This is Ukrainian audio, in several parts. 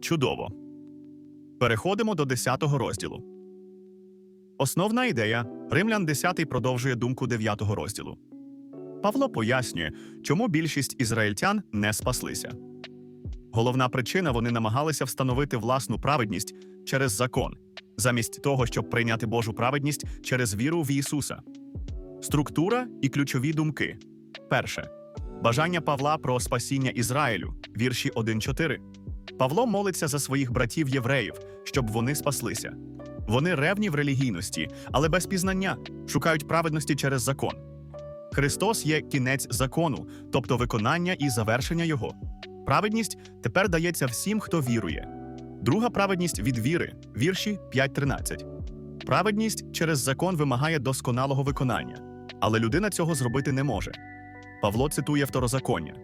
Чудово. Переходимо до 10 розділу. Основна ідея Римлян 10 продовжує думку 9 розділу. Павло пояснює, чому більшість ізраїльтян не спаслися. Головна причина вони намагалися встановити власну праведність через закон, замість того, щоб прийняти Божу праведність через віру в Ісуса. Структура і ключові думки. Перше бажання Павла про спасіння Ізраїлю, вірші 1-4. Павло молиться за своїх братів євреїв, щоб вони спаслися. Вони ревні в релігійності, але без пізнання шукають праведності через закон. Христос є кінець закону, тобто виконання і завершення його. Праведність тепер дається всім, хто вірує. Друга праведність від віри, вірші 5.13. Праведність через закон вимагає досконалого виконання, але людина цього зробити не може. Павло цитує второзаконня: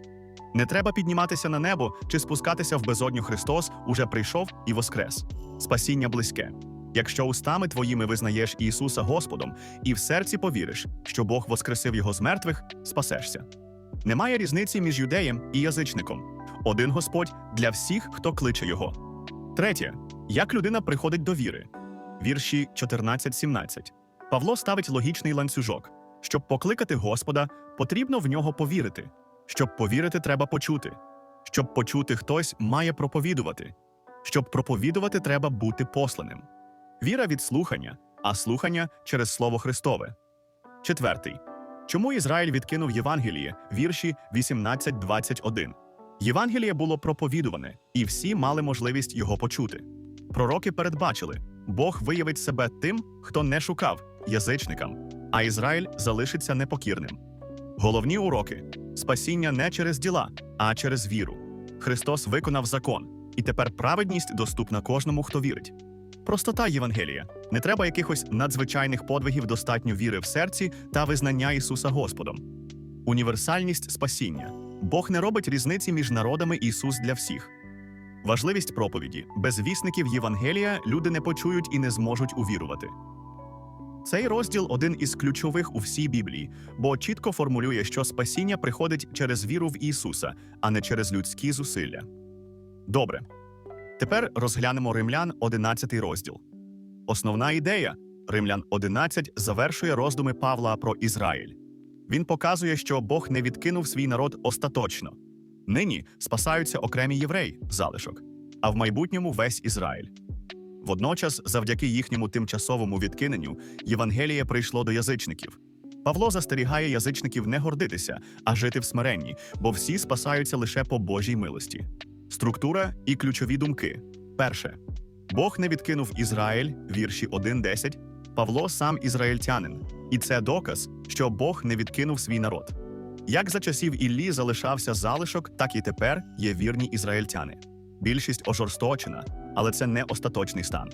не треба підніматися на небо чи спускатися в безодню Христос уже прийшов і воскрес. Спасіння близьке. Якщо устами твоїми визнаєш Ісуса Господом і в серці повіриш, що Бог воскресив його з мертвих, спасешся. Немає різниці між юдеєм і язичником. Один Господь для всіх, хто кличе його. Третє. Як людина приходить до віри? Вірші 14-17. Павло ставить логічний ланцюжок. Щоб покликати Господа, потрібно в нього повірити. Щоб повірити, треба почути. Щоб почути хтось має проповідувати. Щоб проповідувати, треба бути посланим. Віра від слухання, а слухання через Слово Христове. Четвертий. Чому Ізраїль відкинув Євангеліє, вірші 18-21? Євангеліє було проповідуване, і всі мали можливість його почути. Пророки передбачили, Бог виявить себе тим, хто не шукав язичникам, а Ізраїль залишиться непокірним. Головні уроки спасіння не через діла, а через віру. Христос виконав закон, і тепер праведність доступна кожному, хто вірить. Простота Євангелія. Не треба якихось надзвичайних подвигів, достатньо віри в серці та визнання Ісуса Господом. Універсальність спасіння. Бог не робить різниці між народами Ісус для всіх. Важливість проповіді. Без вісників Євангелія люди не почують і не зможуть увірувати. Цей розділ один із ключових у всій Біблії, бо чітко формулює, що спасіння приходить через віру в Ісуса, а не через людські зусилля. Добре. Тепер розглянемо Римлян 11 розділ. Основна ідея Римлян 11 завершує роздуми Павла про Ізраїль. Він показує, що Бог не відкинув свій народ остаточно. Нині спасаються окремі євреї, залишок, а в майбутньому весь Ізраїль. Водночас, завдяки їхньому тимчасовому відкиненню, Євангеліє прийшло до язичників. Павло застерігає язичників не гордитися, а жити в смиренні, бо всі спасаються лише по Божій милості. Структура і ключові думки. Перше. Бог не відкинув Ізраїль, вірші 1.10. Павло сам ізраїльтянин. І це доказ, що Бог не відкинув свій народ. Як за часів Іллі залишався залишок, так і тепер є вірні ізраїльтяни. Більшість ожорсточена, але це не остаточний стан.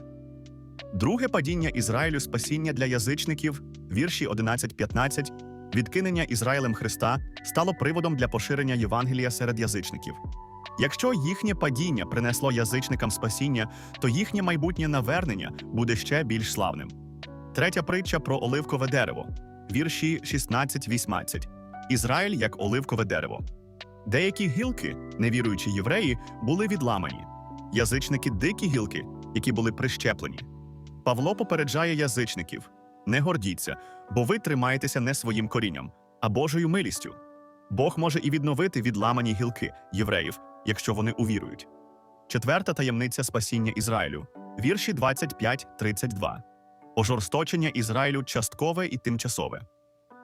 Друге падіння Ізраїлю спасіння для язичників, вірші 11-15, відкинення Ізраїлем Христа стало приводом для поширення Євангелія серед язичників. Якщо їхнє падіння принесло язичникам спасіння, то їхнє майбутнє навернення буде ще більш славним. Третя притча про оливкове дерево, вірші 16-18. Ізраїль як оливкове дерево. Деякі гілки, невіруючі євреї, були відламані, язичники дикі гілки, які були прищеплені. Павло попереджає язичників: не гордіться, бо ви тримаєтеся не своїм корінням, а Божою милістю. Бог може і відновити відламані гілки євреїв, якщо вони увірують. Четверта таємниця спасіння Ізраїлю, вірші 25-32. Ожорсточення Ізраїлю часткове і тимчасове.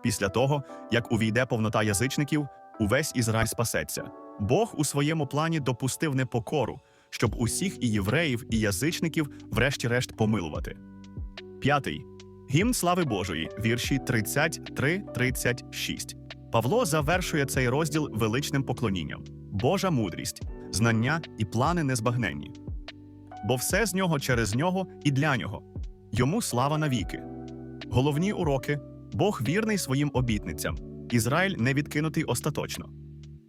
Після того, як увійде повнота язичників, увесь Ізраїль спасеться. Бог у своєму плані допустив непокору, щоб усіх і євреїв, і язичників, врешті-решт, помилувати. П'ятий гімн слави Божої, вірші 33-36. Павло завершує цей розділ величним поклонінням: Божа мудрість, знання і плани незбагненні. Бо все з нього через нього і для нього. Йому слава навіки. Головні уроки Бог вірний своїм обітницям. Ізраїль не відкинутий остаточно.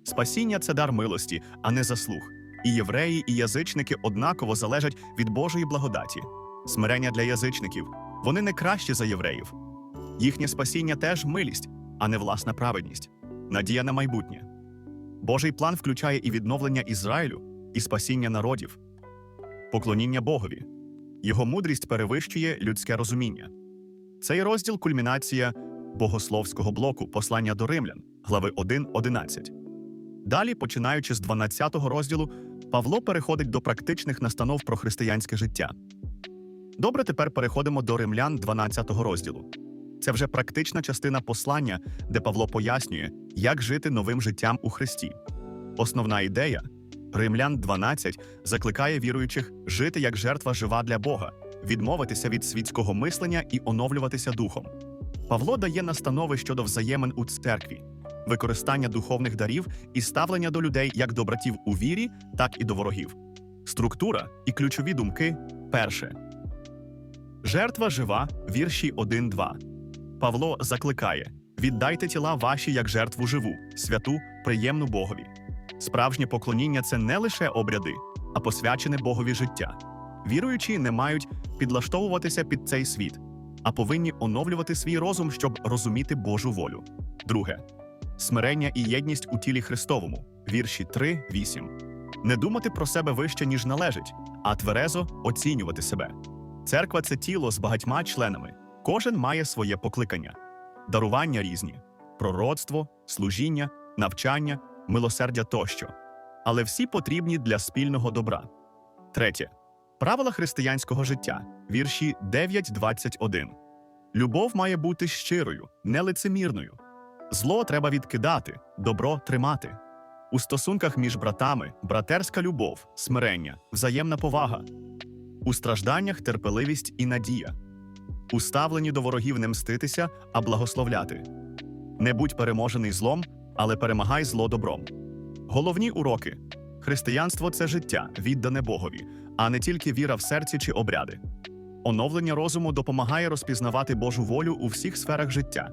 Спасіння це дар милості, а не заслуг. І євреї, і язичники однаково залежать від Божої благодаті. Смирення для язичників вони не кращі за євреїв. Їхнє спасіння теж милість, а не власна праведність, надія на майбутнє. Божий план включає і відновлення Ізраїлю, і спасіння народів. поклоніння Богові. Його мудрість перевищує людське розуміння. Цей розділ кульмінація богословського блоку послання до римлян, глави 1.11. Далі, починаючи з 12 розділу, Павло переходить до практичних настанов про християнське життя. Добре, тепер переходимо до римлян 12 розділу. Це вже практична частина послання, де Павло пояснює, як жити новим життям у Христі. Основна ідея Римлян 12 закликає віруючих жити як жертва жива для Бога, відмовитися від світського мислення і оновлюватися духом. Павло дає настанови щодо взаємин у церкві, використання духовних дарів і ставлення до людей як до братів у вірі, так і до ворогів. Структура і ключові думки перше. Жертва жива, вірші 1-2. Павло закликає: віддайте тіла ваші як жертву живу, святу, приємну Богові. Справжнє поклоніння це не лише обряди, а посвячене Богові життя. Віруючі не мають підлаштовуватися під цей світ, а повинні оновлювати свій розум, щоб розуміти Божу волю. Друге смирення і єдність у тілі Христовому, вірші 3-8. Не думати про себе вище, ніж належить, а тверезо оцінювати себе. Церква це тіло з багатьма членами. Кожен має своє покликання, дарування різні, пророцтво, служіння, навчання, милосердя тощо. Але всі потрібні для спільного добра. Третє. Правила християнського життя, вірші 9.21. Любов має бути щирою, нелицемірною. Зло треба відкидати, добро тримати. У стосунках між братами братерська любов, смирення, взаємна повага. У стражданнях терпеливість і надія. У ставленні до ворогів не мститися, а благословляти. Не будь переможений злом, але перемагай зло добром. Головні уроки: християнство це життя, віддане Богові, а не тільки віра в серці чи обряди. Оновлення розуму допомагає розпізнавати Божу волю у всіх сферах життя.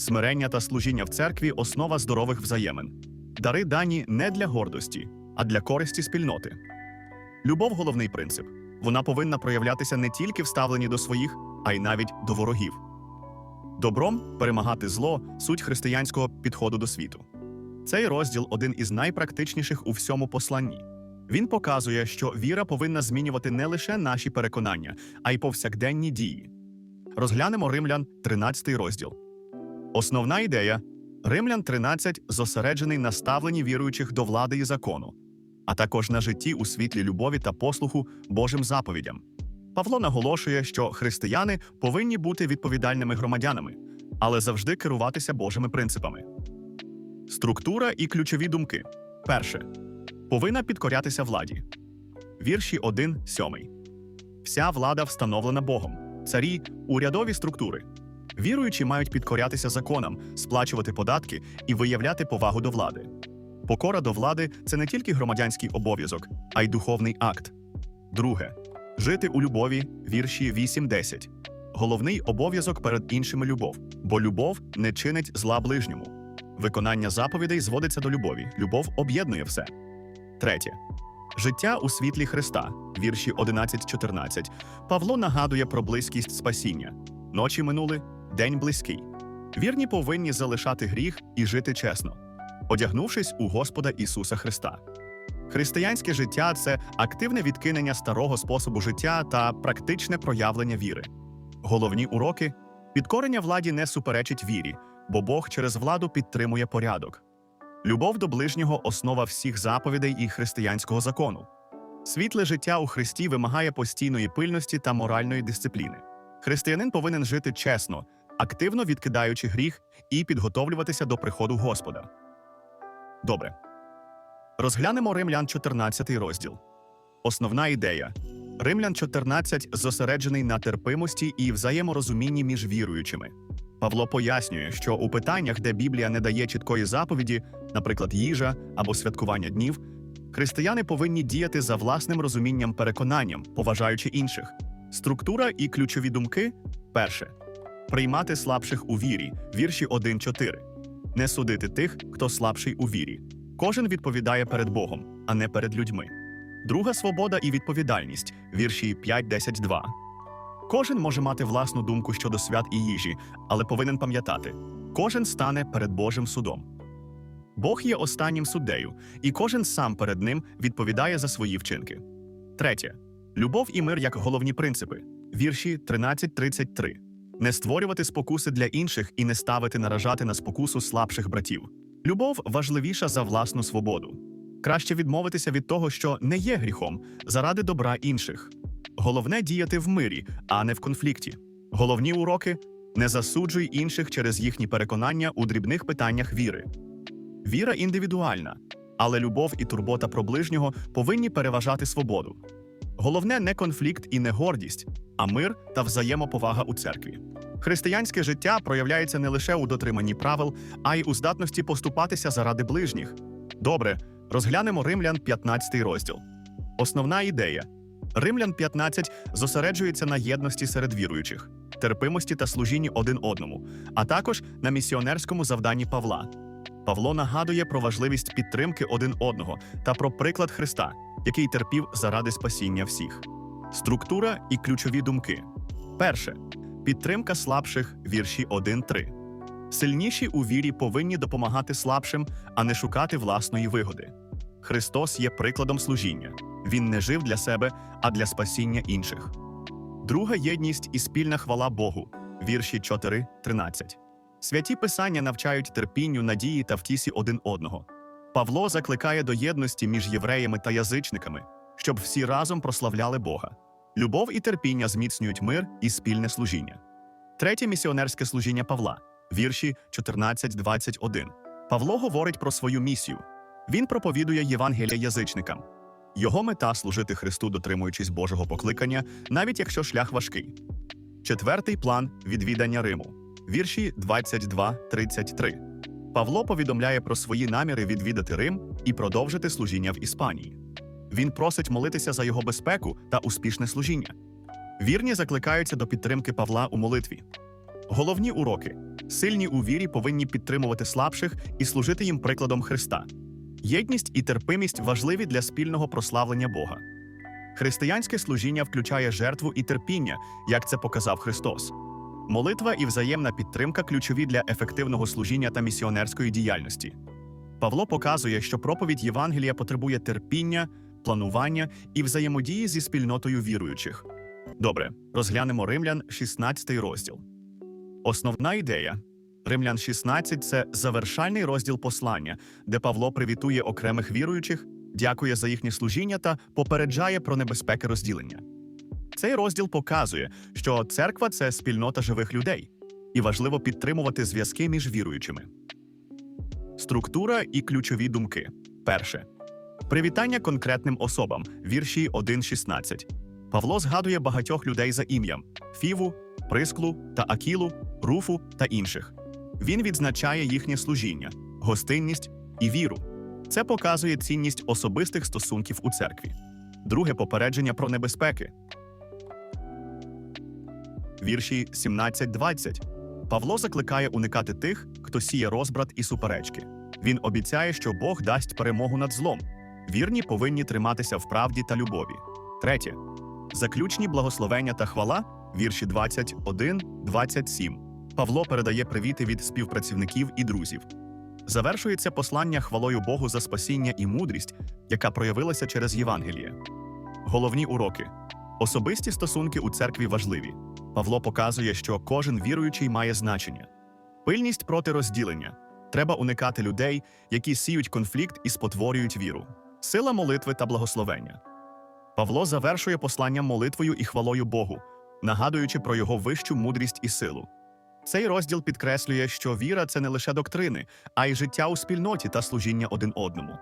Смирення та служіння в церкві основа здорових взаємин. Дари дані не для гордості, а для користі спільноти. Любов головний принцип. Вона повинна проявлятися не тільки в ставленні до своїх, а й навіть до ворогів. Добром перемагати зло суть християнського підходу до світу. Цей розділ один із найпрактичніших у всьому посланні. Він показує, що віра повинна змінювати не лише наші переконання, а й повсякденні дії. Розглянемо Римлян 13 розділ. Основна ідея Римлян 13 зосереджений на ставленні віруючих до влади і закону, а також на житті у світлі любові та послуху Божим заповідям. Павло наголошує, що християни повинні бути відповідальними громадянами, але завжди керуватися Божими принципами. Структура і ключові думки. Перше. Повинна підкорятися владі. Вірші 1, 7. Вся влада встановлена Богом. Царі, урядові структури. Віруючі мають підкорятися законам, сплачувати податки і виявляти повагу до влади. Покора до влади це не тільки громадянський обов'язок, а й духовний акт. Друге жити у любові, вірші 8-10. Головний обов'язок перед іншими любов, бо любов не чинить зла ближньому. Виконання заповідей зводиться до любові. Любов об'єднує все. Третє. Життя у світлі Христа, вірші 11-14. Павло нагадує про близькість спасіння. Ночі минули, день близький. Вірні повинні залишати гріх і жити чесно, одягнувшись у Господа Ісуса Христа. Християнське життя це активне відкинення старого способу життя та практичне проявлення віри. Головні уроки підкорення владі не суперечить вірі, бо Бог через владу підтримує порядок. Любов до ближнього основа всіх заповідей і християнського закону. Світле життя у Христі вимагає постійної пильності та моральної дисципліни. Християнин повинен жити чесно, активно відкидаючи гріх і підготовлюватися до приходу Господа. Добре. Розглянемо Римлян 14 розділ. Основна ідея. Римлян 14 зосереджений на терпимості і взаєморозумінні між віруючими. Павло пояснює, що у питаннях, де Біблія не дає чіткої заповіді, наприклад, їжа або святкування днів, християни повинні діяти за власним розумінням переконанням, поважаючи інших. Структура і ключові думки перше приймати слабших у вірі, вірші 1-4. Не судити тих, хто слабший у вірі. Кожен відповідає перед Богом, а не перед людьми. Друга свобода і відповідальність, вірші 5-10-2. Кожен може мати власну думку щодо свят і їжі, але повинен пам'ятати: кожен стане перед Божим судом. Бог є останнім суддею, і кожен сам перед ним відповідає за свої вчинки. Третє Любов і мир як головні принципи. Вірші 13.33. Не створювати спокуси для інших і не ставити наражати на спокусу слабших братів. Любов важливіша за власну свободу. Краще відмовитися від того, що не є гріхом, заради добра інших. Головне діяти в мирі, а не в конфлікті. Головні уроки не засуджуй інших через їхні переконання у дрібних питаннях віри. Віра індивідуальна, але любов і турбота про ближнього повинні переважати свободу. Головне не конфлікт і не гордість, а мир та взаємоповага у церкві. Християнське життя проявляється не лише у дотриманні правил, а й у здатності поступатися заради ближніх. Добре, розглянемо Римлян 15 розділ. Основна ідея Римлян 15 зосереджується на єдності серед віруючих, терпимості та служінні один одному, а також на місіонерському завданні Павла. Павло нагадує про важливість підтримки один одного та про приклад Христа, який терпів заради спасіння всіх. Структура і ключові думки. Перше підтримка слабших вірші 1-3. Сильніші у вірі повинні допомагати слабшим, а не шукати власної вигоди. Христос є прикладом служіння. Він не жив для себе, а для спасіння інших. Друга єдність і спільна хвала Богу. Вірші 4-13. Святі писання навчають терпінню, надії та втісі один одного. Павло закликає до єдності між євреями та язичниками, щоб всі разом прославляли Бога. Любов і терпіння зміцнюють мир і спільне служіння. Третє місіонерське служіння Павла, вірші 14-21. Павло говорить про свою місію. Він проповідує Євангелія язичникам. Його мета служити Христу, дотримуючись Божого покликання, навіть якщо шлях важкий. Четвертий план відвідання Риму. Вірші 22-33. Павло повідомляє про свої наміри відвідати Рим і продовжити служіння в Іспанії. Він просить молитися за його безпеку та успішне служіння. Вірні закликаються до підтримки Павла у молитві. Головні уроки: сильні у вірі повинні підтримувати слабших і служити їм прикладом Христа. Єдність і терпимість важливі для спільного прославлення Бога. Християнське служіння включає жертву і терпіння, як це показав Христос. Молитва і взаємна підтримка ключові для ефективного служіння та місіонерської діяльності. Павло показує, що проповідь Євангелія потребує терпіння, планування і взаємодії зі спільнотою віруючих. Добре, розглянемо Римлян 16 розділ. Основна ідея Римлян 16 це завершальний розділ послання, де Павло привітує окремих віруючих, дякує за їхнє служіння та попереджає про небезпеки розділення. Цей розділ показує, що церква це спільнота живих людей, і важливо підтримувати зв'язки між віруючими. Структура і ключові думки. Перше. Привітання конкретним особам. Вірші 1.16. Павло згадує багатьох людей за ім'ям: Фіву, Присклу та Акілу, Руфу та інших. Він відзначає їхнє служіння, гостинність і віру. Це показує цінність особистих стосунків у церкві. Друге попередження про небезпеки. Вірші 17-20. Павло закликає уникати тих, хто сіє розбрат і суперечки. Він обіцяє, що Бог дасть перемогу над злом. Вірні повинні триматися в правді та любові. Третє. Заключні благословення та хвала. Вірші 21-27. Павло передає привіти від співпрацівників і друзів. Завершується послання хвалою Богу за спасіння і мудрість, яка проявилася через Євангеліє. Головні уроки. Особисті стосунки у церкві важливі. Павло показує, що кожен віруючий має значення. Пильність проти розділення. Треба уникати людей, які сіють конфлікт і спотворюють віру. Сила молитви та благословення. Павло завершує послання молитвою і хвалою Богу, нагадуючи про його вищу мудрість і силу. Цей розділ підкреслює, що віра це не лише доктрини, а й життя у спільноті та служіння один одному.